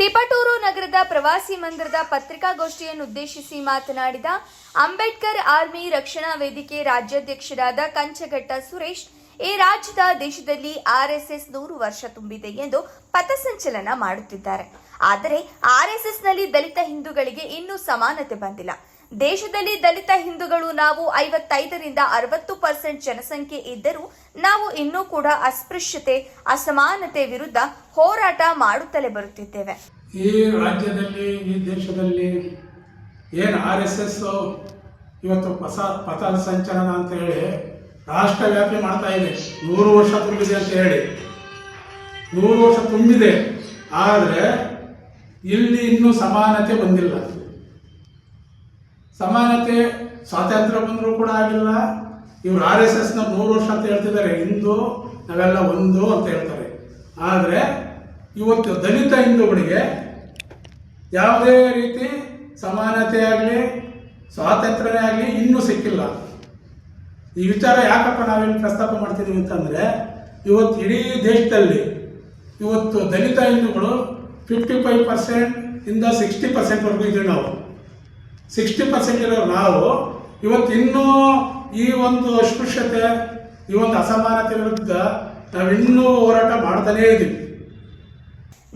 ತಿಪಟೂರು ನಗರದ ಪ್ರವಾಸಿ ಮಂದಿರದ ಪತ್ರಿಕಾಗೋಷ್ಠಿಯನ್ನು ಉದ್ದೇಶಿಸಿ ಮಾತನಾಡಿದ ಅಂಬೇಡ್ಕರ್ ಆರ್ಮಿ ರಕ್ಷಣಾ ವೇದಿಕೆ ರಾಜ್ಯಾಧ್ಯಕ್ಷರಾದ ಕಂಚಘಟ್ಟ ಸುರೇಶ್, ಈ ರಾಜ್ಯದ ದೇಶದಲ್ಲಿ ಆರ್ಎಸ್ಎಸ್ ನೂರು ವರ್ಷ ತುಂಬಿದೆ ಎಂದು ಪಥಸಂಚಲನ ಮಾಡುತ್ತಿದ್ದಾರೆ. ಆದರೆ ಆರ್ಎಸ್ಎಸ್ನಲ್ಲಿ ದಲಿತ ಹಿಂದೂಗಳಿಗೆ ಇನ್ನೂ ಸಮಾನತೆ ಬಂದಿಲ್ಲ. ದೇಶದಲ್ಲಿ ದಲಿತ ಹಿಂದೂಗಳು ನಾವು ಐವತ್ತೈದರಿಂದ ಅರವತ್ತು ಪರ್ಸೆಂಟ್ ಜನಸಂಖ್ಯೆ ಇದ್ದರೂ ನಾವು ಇನ್ನೂ ಕೂಡ ಅಸ್ಪೃಶ್ಯತೆ, ಅಸಮಾನತೆ ವಿರುದ್ಧ ಹೋರಾಟ ಮಾಡುತ್ತಲೇ ಬರುತ್ತಿದ್ದೇವೆ. ಈ ರಾಜ್ಯದಲ್ಲಿ, ಈ ದೇಶದಲ್ಲಿ ಏನು ಆರ್ ಎಸ್ ಎಸ್ ಇವತ್ತು ಪಥ ಸಂಚಲನ ಅಂತ ಹೇಳಿ ರಾಷ್ಟ್ರವ್ಯಾಪಿ ಮಾಡ್ತಾ ಇದೆ. ನೂರು ವರ್ಷ ತುಂಬಿದೆ ಅಂತ ಹೇಳಿ. ನೂರು ವರ್ಷ ತುಂಬಿದೆ. ಆದರೆ ಇಲ್ಲಿ ಇನ್ನೂ ಸಮಾನತೆ ಬಂದಿಲ್ಲ. ಸಮಾನತೆ, ಸ್ವಾತಂತ್ರ್ಯ ಬಂದರೂ ಕೂಡ ಆಗಿಲ್ಲ. ಇವರು ಆರ್ ಎಸ್ ಎಸ್ನ ನೂರು ವರ್ಷ ಅಂತ ಹೇಳ್ತಿದ್ದಾರೆ. ಹಿಂದೂ, ನಾವೆಲ್ಲ ಒಂದು ಅಂತ ಹೇಳ್ತಾರೆ. ಆದರೆ ಇವತ್ತು ದಲಿತ ಹಿಂದೂಗಳಿಗೆ ಯಾವುದೇ ರೀತಿ ಸಮಾನತೆ ಆಗಲಿ ಸ್ವಾತಂತ್ರ್ಯನೇ ಆಗಲಿ ಇನ್ನೂ ಸಿಕ್ಕಿಲ್ಲ. ಈ ವಿಚಾರ ಯಾಕಪ್ಪ ನಾವೇನು ಪ್ರಸ್ತಾಪ ಮಾಡ್ತಿದ್ದೀವಿ ಅಂತಂದರೆ, ಇವತ್ತು ಇಡೀ ದೇಶದಲ್ಲಿ ಇವತ್ತು ದಲಿತ ಹಿಂದೂಗಳು ಫಿಫ್ಟಿ ಫೈವ್ ಪರ್ಸೆಂಟ್ ಇಂದ ಸಿಕ್ಸ್ಟಿ ಪರ್ಸೆಂಟ್ವರೆಗೂ ಇದ್ದೀವಿ ನಾವು. ಸಿಕ್ಸ್ಟಿ ಪರ್ಸೆಂಟ್ ಇರೋ ನಾವು ಇವತ್ತು ಇನ್ನೂ ಈ ಒಂದು ಅಸ್ಪೃಶ್ಯತೆ, ಈ ಒಂದು ಅಸಮಾನತೆ ವಿರುದ್ಧ ನಾವಿನ್ನೂ ಹೋರಾಟ ಮಾಡ್ತಾನೇ ಇದ್ದೀವಿ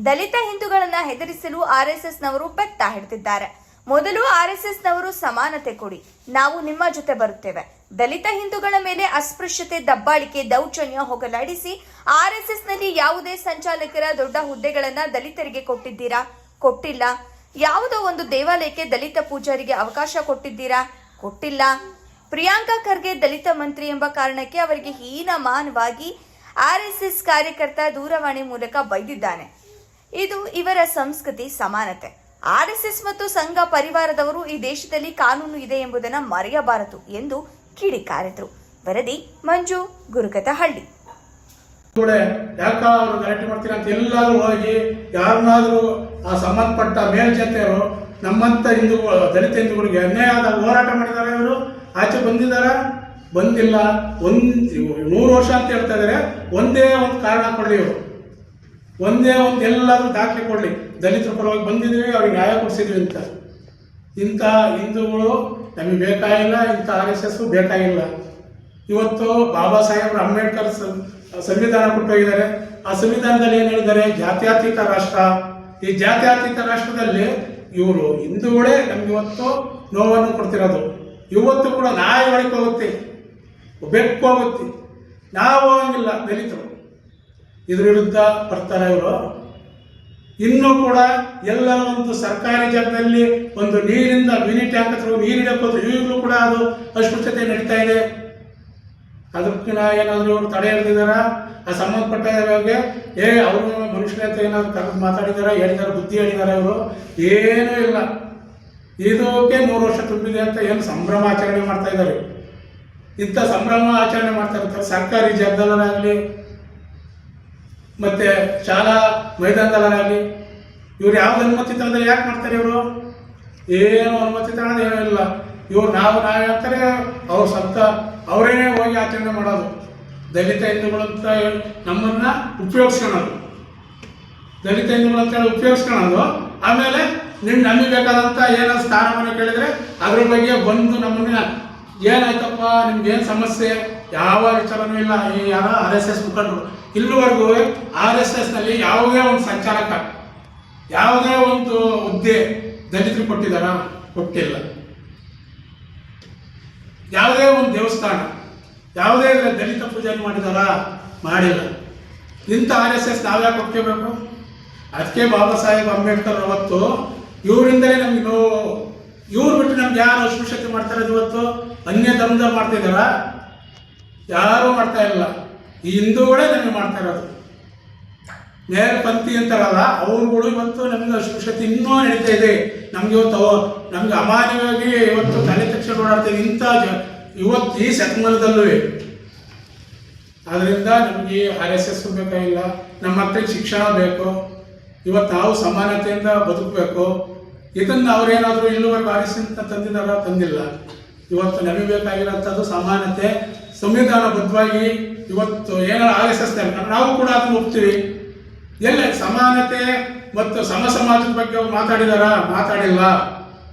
ದಲಿತ ಹಿಂದೂಗಳನ್ನ ಹೆದರಿಸಲು ಆರ್ಎಸ್ಎಸ್ನವರು ಬೆತ್ತ ಹಿಡಿದಿದ್ದಾರೆ. ಮೊದಲು ಆರ್ಎಸ್ಎಸ್ನವರು ಸಮಾನತೆ ಕೊಡಿ, ನಾವು ನಿಮ್ಮ ಜೊತೆ ಬರುತ್ತೇವೆ. ದಲಿತ ಹಿಂದೂಗಳ ಮೇಲೆ ಅಸ್ಪೃಶ್ಯತೆ, ದಬ್ಬಾಳಿಕೆ, ದೌರ್ಜನ್ಯ ಹೋಗಲಾಡಿಸಿ ಆರ್ಎಸ್ಎಸ್ನಲ್ಲಿ ಯಾವುದೇ ಸಂಚಾಲಕರ ದೊಡ್ಡ ಹುದ್ದೆಗಳನ್ನ ದಲಿತರಿಗೆ ಕೊಟ್ಟಿದ್ದೀರಾ? ಕೊಟ್ಟಿಲ್ಲ. ಯಾವುದೋ ಒಂದು ದೇವಾಲಯಕ್ಕೆ ದಲಿತ ಪೂಜಾರಿಗೆ ಅವಕಾಶ ಕೊಟ್ಟಿದ್ದೀರಾ? ಕೊಟ್ಟಿಲ್ಲ. ಪ್ರಿಯಾಂಕಾ ಖರ್ಗೆ ದಲಿತ ಮಂತ್ರಿ ಎಂಬ ಕಾರಣಕ್ಕೆ ಅವರಿಗೆ ಹೀನಮಾನವಾಗಿ ಎಸ್ ಕಾರ್ಯಕರ್ತ ದೂರವಾಣಿ ಮೂಲಕ ಬೈದಿದ್ದಾನೆ. ಇದು ಇವರ ಸಂಸ್ಕೃತಿ ಸಮಾನತೆ. ಆರ್ಎಸ್ಎಸ್ ಮತ್ತು ಸಂಘ ಪರಿವಾರದವರು ಈ ದೇಶದಲ್ಲಿ ಕಾನೂನು ಇದೆ ಎಂಬುದನ್ನು ಮರೆಯಬಾರದು ಎಂದು ಕಿಡಿಕಾರಿದ್ರು. ವರದಿ ಮಂಜು ಗುರುಗತಹಳ್ಳಿ ಕೂಡ ಯಾಕ ಅವರು ಗಲಾಟೆ ಮಾಡ್ತೀರಾ ಅಂತ ಎಲ್ಲಾದ್ರೂ ಹೋಗಿ ಯಾರನ್ನಾದರೂ ಆ ಸಂಬಂಧಪಟ್ಟ ಮೇಲ್ಜಾತಿಯವರು ನಮ್ಮಂತ ಹಿಂದೂಗಳು ದಲಿತ ಹಿಂದೂಗಳಿಗೆ ಅನ್ಯಾಯ ಆದ ಹೋರಾಟ ಮಾಡಿದ್ದಾರೆ ಇವರು? ಆಚೆ ಬಂದಿದ್ದಾರೆ? ಬಂದಿಲ್ಲ. ಒಂದು ನೂರು ವರ್ಷ ಅಂತ ಹೇಳ್ತಾ ಇದ್ದಾರೆ ಒಂದೇ ಒಂದು ಕಾರಣ ಕೊಡಲಿ ಇವರು. ಒಂದೇ ಒಂದು ಎಲ್ಲಾದರೂ ದಾಖಲೆ ಕೊಡಲಿ. ದಲಿತರ ಪರವಾಗಿ ಬಂದಿದ್ದೀವಿ ಅವ್ರಿಗೆ ನ್ಯಾಯ ಕೊಡಿಸಿದ್ವಿ ಅಂತ. ಇಂಥ ಹಿಂದೂಗಳು ನಮಗೆ ಬೇಕಾಗಿಲ್ಲ ಇಂಥ ಆರ್ ಎಸ್ ಎಸ್ ಬೇಕಾಗಿಲ್ಲ ಇವತ್ತು ಬಾಬಾ ಸಾಹೇಬ್ ಅಂಬೇಡ್ಕರ್ ಸಂವಿಧಾನ ಕೊಟ್ಟೋಗಿದ್ದಾರೆ. ಆ ಸಂವಿಧಾನದಲ್ಲಿ ಏನು ಹೇಳಿದ್ದಾರೆ? ಜಾತ್ಯಾತೀತ ರಾಷ್ಟ್ರ. ಈ ಜಾತ್ಯಾತೀತ ರಾಷ್ಟ್ರದಲ್ಲಿ ಇವರು ಹಿಂದೂಗಳೇ ನಮ್ಗೆ ಇವತ್ತು ನೋವನ್ನು ಕೊಡ್ತಿರೋದು. ಇವತ್ತು ಕೂಡ ನಾಯಿ ಒಳಗೆ ಹೋಗುತ್ತೆ. ಬೆಕ್ಕು ಹೋಗುತ್ತೆ. ನಾವು ಹೋಗಂಗಿಲ್ಲ ದಲಿತರು. ಇದ್ರ ವಿರುದ್ಧ ಬರ್ತಾರೆ ಇವರು. ಇನ್ನೂ ಕೂಡ ಎಲ್ಲ ಒಂದು ಸರ್ಕಾರಿ ಜಾಗದಲ್ಲಿ ಒಂದು ನೀರಿಂದ ಮಿನಿ ಟ್ಯಾಂಕ್ ಹತ್ರ ನೀರು ಇಡಕ್ಕೆ ಈಗಲೂ ಕೂಡ ಅದು ಅಸ್ಪೃಶ್ಯತೆ ನಡೀತಾ ಇದೆ. ಅದಕ್ಕೆ ಏನಾದರೂ ಅವ್ರು ತಡೆ ಹಿಡ್ದಿದಾರ ಆ ಸಂಬಂಧಪಟ್ಟವ್ರಿಗೆ ಏ, ಅವರು ಮನುಷ್ಯ ಅಂತ ಏನಾದ್ರು ಕರೆದು ಮಾತಾಡಿದಾರ? ಹೇಳಿದಾರ? ಬುದ್ಧಿ ಹೇಳಿದಾರ ಇವರು? ಏನೂ ಇಲ್ಲ. ಇದಕ್ಕೆ ಮೂರು ವರ್ಷ ತುಂಬಿದೆ ಅಂತ ಏನು ಸಂಭ್ರಮ ಆಚರಣೆ ಮಾಡ್ತಾ ಇದ್ದಾರೆ. ಇಂಥ ಸಂಭ್ರಮ ಆಚರಣೆ ಮಾಡ್ತಾ ಇರ್ತಾರೆ. ಸರ್ಕಾರಿ ಜಾಗದಲ್ಲಾಗಲಿ ಮತ್ತೆ ಶಾಲಾ ಮೈದಾನದಲ್ಲಾಗಲಿ ಇವ್ರು ಯಾವ್ದು ಅನುಮತಿ ತಂದ್ರೆ ಯಾಕೆ ಮಾಡ್ತಾರೆ ಇವರು? ಏನು ಅನುಮತಿ ತಗೊಂಡು ಏನೂ ಇಲ್ಲ. ಇವ್ರು ನಾವು ನಾವೇ ಹೇಳ್ತಾರೆ ಅವ್ರು ಸ್ವಂತ ಅವರೇನೇ ಹೋಗಿ ಆಚರಣೆ ಮಾಡೋದು. ದಲಿತ ಹಿಂದೂಗಳು ಅಂತ ಹೇಳಿ ನಮ್ಮನ್ನ ಉಪಯೋಗಿಸ್ಕೊಳೋದು. ದಲಿತ ಹಿಂದೂಗಳು ಅಂತ ಹೇಳಿ ಉಪಯೋಗಿಸ್ಕೊಳೋದು. ಆಮೇಲೆ ನಿಮ್ ನಮಗೆ ಬೇಕಾದಂಥ ಏನೋ ಸ್ಥಾನಮಾನ ಕೇಳಿದ್ರೆ ಅದ್ರ ಬಗ್ಗೆ ಬಂದು ನಮ್ಮನ್ನ ಏನಾಯ್ತಪ್ಪ ನಿಮ್ಗೆ ಏನು ಸಮಸ್ಯೆ? ಯಾವ ವಿಚಾರನೂ ಇಲ್ಲ. ಈ ಯಾರ ಆರ್ ಎಸ್ ಎಸ್ ಮುಖಂಡರು. ಇಲ್ಲಿವರೆಗೂ ಆರ್ ಎಸ್ ಎಸ್ನಲ್ಲಿ ಯಾವುದೇ ಒಂದು ಸಂಚಾಲಕ ಯಾವುದೇ ಒಂದು ಹುದ್ದೆ ದಲಿತರು ಕೊಟ್ಟಿದ್ದಾರಾ? ಕೊಟ್ಟಿಲ್ಲ. ಯಾವುದೇ ಒಂದು ದೇವಸ್ಥಾನ, ಯಾವುದೇ ದಲಿತ ಪೂಜೆ ಮಾಡಿದಾರ? ಮಾಡಿಲ್ಲ. ಇಂಥ ಆರ್ ಎಸ್ ಎಸ್ ನಾವ್ಯಾಕೆ ಒಪ್ಕೋಬೇಕು? ಅದಕ್ಕೆ ಬಾಬಾ ಸಾಹೇಬ್ ಅಂಬೇಡ್ಕರ್ ಅವತ್ತು, ಇವರಿಂದಲೇ ನಮ್ಗೆ ನೋವು ಇವ್ರು ಬಿಟ್ಟು ನಮ್ಗೆ ಯಾರು ಅಸ್ಪೃಶ್ಯತೆ ಮಾಡ್ತಾರೆ ಇವತ್ತು? ಅನ್ಯ ಧರ್ಮದ ಮಾಡ್ತಿದಾರ ಯಾರೂ ಮಾಡ್ತಾ ಇಲ್ಲ. ಈ ಹಿಂದೂಗಳೇ ನಮಗೆ ಮಾಡ್ತಾ ಇರೋದು. ಮೇಲ್ಪಂಥಿ ಅಂತಾರಲ್ಲ, ಅವ್ರುಗಳು ಇವತ್ತು ನಮಗೆ ಅಸ್ಪೃಶ್ಯತೆ ಇನ್ನೂ ನಡೀತಾ ಇದೆ. ನಮ್ಗೆ ಇವತ್ತು ನಮ್ಗೆ ಅಮಾನ್ಯವಾಗಿ ಇವತ್ತು ತಲೆ ತಕ್ಷಣ ಓಡಾಡ್ತಾ ಇಂಥ ಇವತ್ತು ಈ ಶತಮಾನದಲ್ಲೂ ಅದರಿಂದ ನಮಗೆ ಆರ್ ಎಸ್ ಎಸ್ ಬೇಕಾಗಿಲ್ಲ, ನಮ್ಮ ಮಕ್ಕಳಿಗೆ ಶಿಕ್ಷಣ ಬೇಕು, ಇವತ್ತು ನಾವು ಸಮಾನತೆಯಿಂದ ಬದುಕಬೇಕು, ಇದನ್ನು ಅವರೇನಾದರೂ ಇಲ್ಲಿವರೆಗೂ ಆರ್ ಎಸ್ ಅಂತ ತಂದಿದಾರ ತಂದಿಲ್ಲ. ಇವತ್ತು ನಮಗೆ ಬೇಕಾಗಿರೋಂಥದ್ದು ಸಮಾನತೆ, ಸಂವಿಧಾನಬದ್ಧವಾಗಿ ಇವತ್ತು ಏನಾರ ಆರ್ ಎಸ್ ಎಸ್ ನಾವು ಕೂಡ ಅದನ್ನ ಒಪ್ತೀವಿ. ಎಲ್ಲ ಸಮಾನತೆ ಮತ್ತು ಸಮ ಸಮಾಜದ ಬಗ್ಗೆ ಮಾತಾಡಿದಾರ? ಮಾತಾಡಿಲ್ಲ.